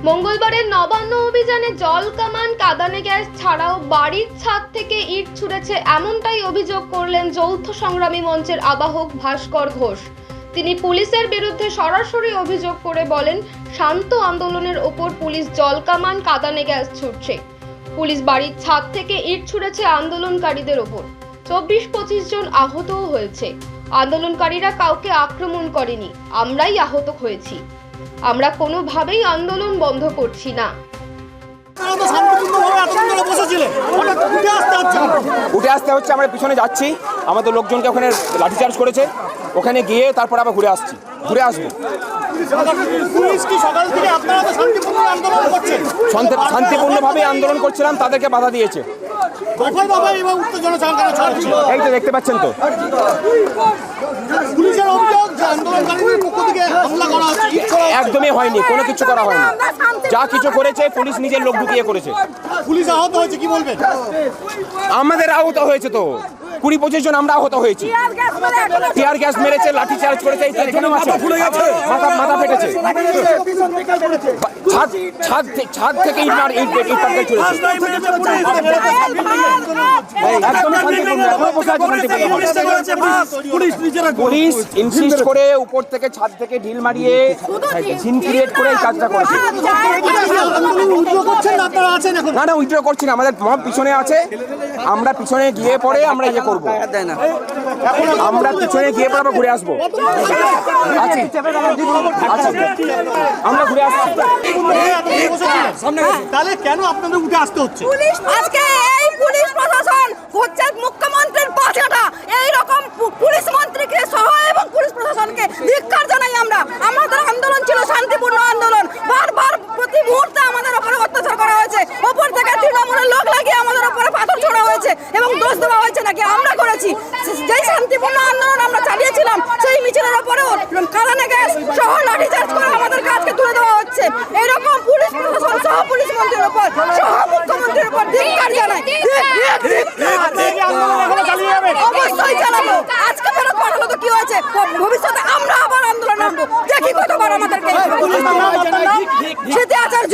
মঙ্গলবারের নবান্ন অভিযানে জল কামান, কাদানে গ্যাস ছাড়াও বাড়ির ছাদ থেকে ইট ছুঁড়েছে এমনটাই অভিযোগ করলেন যৌথ সংগ্রামী মঞ্চের আবাহক ভাস্কর ঘোষ। তিনি পুলিশের বিরুদ্ধে সরাসরি অভিযোগ করে বলেন, শান্ত আন্দোলনের ওপর পুলিশ জল কামান, কাঁদানে গ্যাস ছুটছে পুলিশ বাড়ির ছাদ থেকে ইট ছুঁড়েছে আন্দোলনকারীদের ওপর। চব্বিশ পঁচিশ জন আহতও হয়েছে। আন্দোলনকারীরা কাউকে আক্রমণ করেনি। আমরাই আহত হয়েছি। আমরা কোনোভাবেই আন্দোলন বন্ধ করছি না। উঠে আসতে হচ্ছে আমরা পিছনে যাচ্ছি। আমাদের লোকজনকে ওখানে লাঠিচার্জ করেছে। ওখানে গিয়ে তারপর আবার ঘুরে আসছি। ঘুরে আসব। পুলিশ কি সকাল থেকে আপনারা তো শান্তিপূর্ণ আন্দোলন করছেন? শান্তি- শান্তিপূর্ণভাবে আন্দোলন করছিলাম তাদেরকে বাধা দিয়েছে। এই তো দেখতে পাচ্ছেন তো পুলিশের অভিযোগ যে আন্দোলনকারীদের পক্ষ থেকে হামলা করা হচ্ছে ইট করা হচ্ছে। একদমই হয়নি কোনো কিছু করা হয়নি। যা কিছু করেছে পুলিশ নিজের লোক ঢুকিয়ে করেছে। পুলিশ আহত হয়েছে কি বলবেন? আমাদের আহত হয়েছে তো। কুড়ি পঁচিশ জন আমরা আহত হয়েছি টিয়ার গ্যাস মেরেছে লাঠি চার্জ করেছে মাথা মাথা ফেটেছে ছাদ ছাদ থেকে ইট চলেছে পুলিশ ইনসিস্ট করে উপর থেকে ছাদ থেকে ঢিল মারিয়ে সিন ক্রিয়েট করে এই কাজটা করেছে না না উইথড্র করছি না আমাদের পিছনে আছে। আমরা পিছনে গিয়ে পরে আমরা ইয়ে করব। আমরা পিছনে গিয়ে পরে আবার ঘুরে আসব। আছি আছি আমরা ঘুরে আসছি। তাহলে কেন আপনাদের উঠে আসতে হচ্ছে? পুলিশ আজকে এই পুলিশ প্রশাসন হচ্ছে মুখ্যমন্ত্রীর যেই শান্তিপূর্ণ আন্দোলন আমরা চালিয়েছিলাম সেই মিছিলের ওপরেও কালানে গ্যাস সহ লাঠিচার্জ করে আমাদের কাজকে তুলে দেওয়া হচ্ছে। এরকম পুলিশ প্রশাসন সহ পুলিশ মন্ত্রীর ওপর সহ মুখ্যমন্ত্রীর ওপর ধিক্কার অবশ্যই আজকে ফেরত পাঠানো তো কি হয়েছে? ভবিষ্যতে আমরা আবার আন্দোলন দেখি কতবার আমাদেরকে আচার্য।